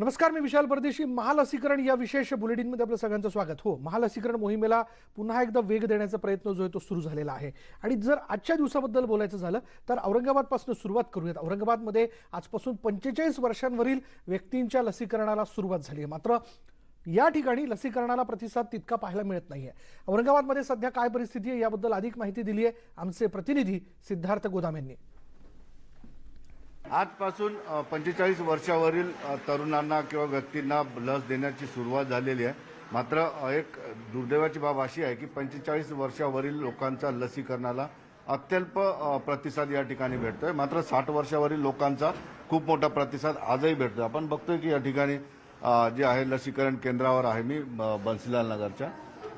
नमस्कार मी विशाल परदेशी. महालसीकरण या विशेष बुलेटिनमध्ये आपलं सगळ्यांचं स्वागत. हो महालसीकरण मोहिमेला पुन्हा एकदा वेग देण्याचा प्रयत्न जो आहे तो सुरू झालेला आहे. आणि जर आजच्या दिवसाबद्दल बोलायचं झालं तर औरंगाबादपासून सुरुवात करूयात. औरंगाबादमध्ये आजपासून पंचेचाळीस वर्षांवरील व्यक्तींच्या लसीकरणाला सुरुवात झाली आहे. मात्र या ठिकाणी लसीकरणाला प्रतिसाद तितका पाहायला मिळत नाहीये. औरंगाबादमध्ये सध्या काय परिस्थिती आहे याबद्दल अधिक माहिती दिली आहे आमचे प्रतिनिधी सिद्धार्थ गोदाम यांनी. आजपासून पंचेचाळीस वर्षावरील तरुणांना किंवा व्यक्तींना लस देण्याची सुरुवात झालेली आहे. मात्र एक दुर्दैवाची बाब अशी आहे की पंचेचाळीस वर्षावरील लोकांचा लसीकरणाला अत्यल्प प्रतिसाद या ठिकाणी भेटतोय. मात्र साठ वर्षावरील लोकांचा खूप मोठा प्रतिसाद आजही भेटतोय. आपण बघतोय की या ठिकाणी जे आहे लसीकरण केंद्रावर आहे मी अ, बन्सीलाल नगरच्या.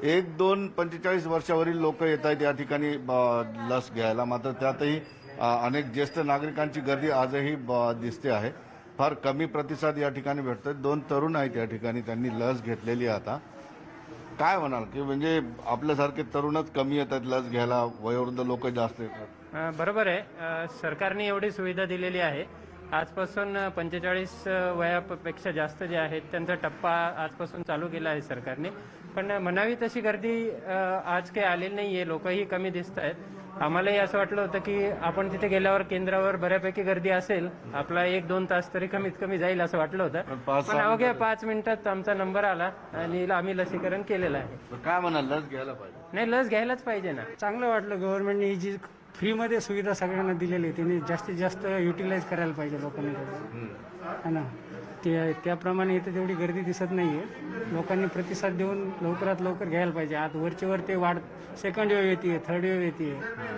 एक दोन पंचेचाळीस वर्षावरील लोक येत आहेत या ठिकाणी लस घ्यायला. मात्र त्यातही अनेक ज्येष्ठ नागरिकांची गर्दी आजही ब- दिसते आहे. फार कमी प्रतिसाद या ठिकाणी भेटतोय. दोन तरुण आहेत या ठिकाणी. त्यांनी लस घेतलेली आहे आता. काय म्हणाल? की म्हणजे आपल्यासारखे तरुणच कमी येतात लस घ्यायला. वयोवृद्ध लोक जास्त येतात. बरोबर आहे. सरकारने एवढी सुविधा दिलेली आहे. आजपासून पंचेचाळीस वयापेक्षा जास्त जे आहेत त्यांचा टप्पा आजपासून चालू केला आहे सरकारने. पण म्हणावी तशी गर्दी आज काही आलेली नाहीये लोकही कमी दिसत आहेत. आम्हालाही असं वाटलं होतं की आपण तिथे गेल्यावर केंद्रावर बऱ्यापैकी गर्दी असेल आपला एक दोन तास तरी कमीत कमी जाईल असं वाटलं होतं. पाच- पण अवघ्या पाच मिनिटात आमचा नंबर आला आणि आम्ही लसीकरण केलेलं आहे. तर काय म्हणाल लस घ्यायला पाहिजे. नाही लस घ्यायलाच पाहिजे ना. चांगलं वाटलं गव्हर्नमेंटने ही जी फ्रीमध्ये सुविधा सगळ्यांना दिलेली आहे त्यांनी जास्तीत जास्त युटिलाइज करायला पाहिजे लोकांनी त्याचं. है ना ते त्याप्रमाणे इथे तेवढी गर्दी दिसत नाहीये. लोकांनी प्रतिसाद देऊन लवकरात लवकर घ्यायला पाहिजे. आज वरचे वर ते वाढ सेकंड वेव येते थर्ड वेव येते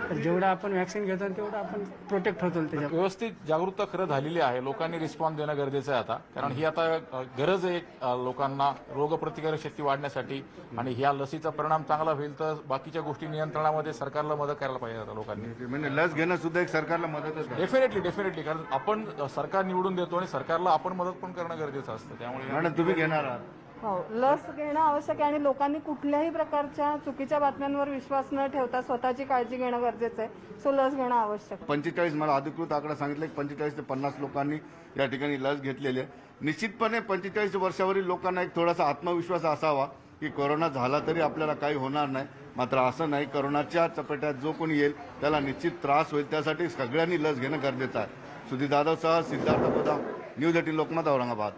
तर जेवढं आपण वॅक्सिन घेतो तेवढं आपण प्रोटेक्ट होतो त्याच्या व्यवस्थित जागरूकता खरं झालेली आहे. लोकांनी रिस्पॉन्स देणं गरजेचं आहे आता. कारण ही आता गरज आहे लोकांना रोगप्रतिकारक शक्ती वाढण्यासाठी. आणि ह्या लसीचा परिणाम चांगला होईल तर बाकीच्या गोष्टी नियंत्रणामध्ये सरकारला मदत करायला पाहिजे आता लोकांनी. म्हणजे लस घेणं सुद्धा एक सरकारला मदतच आहे डेफिनेटली डेफिनेटली कारण आपण सरकार निवडून देतो आणि सरकारला आपण मदत पण करणं गरजेचं असतं. त्यामुळे मॅडम तुम्ही घेणार आहात. हो लस घेणं आवश्यक आहे आणि लोकांनी कुठल्याही प्रकारच्या चुकीच्या बातम्यांवर विश्वास न ठेवता स्वतःची काळजी घेणं गरजेचं आहे. सो लस घेणं आवश्यक आहे. पंचेचाळीस मला अधिकृत आकडा सांगितलं की पंचेचाळीस ते पन्नास लोकांनी या ठिकाणी लस घेतलेली आहे. निश्चितपणे पंचेचाळीस वर्षावरील लोकांना एक थोडासा आत्मविश्वास असावा की कोरोना झाला तरी आपल्याला काही होणार नाही. मात्र असं नाही कोरोनाच्या चपेट्यात जो कोणी येईल त्याला निश्चित त्रास होईल. त्यासाठी सगळ्यांनी लस घेणं गरजेचं आहे. सुधीर जाधवसह सिद्धार्थ गोदाम. News eighteen Lokmat Aurangabad.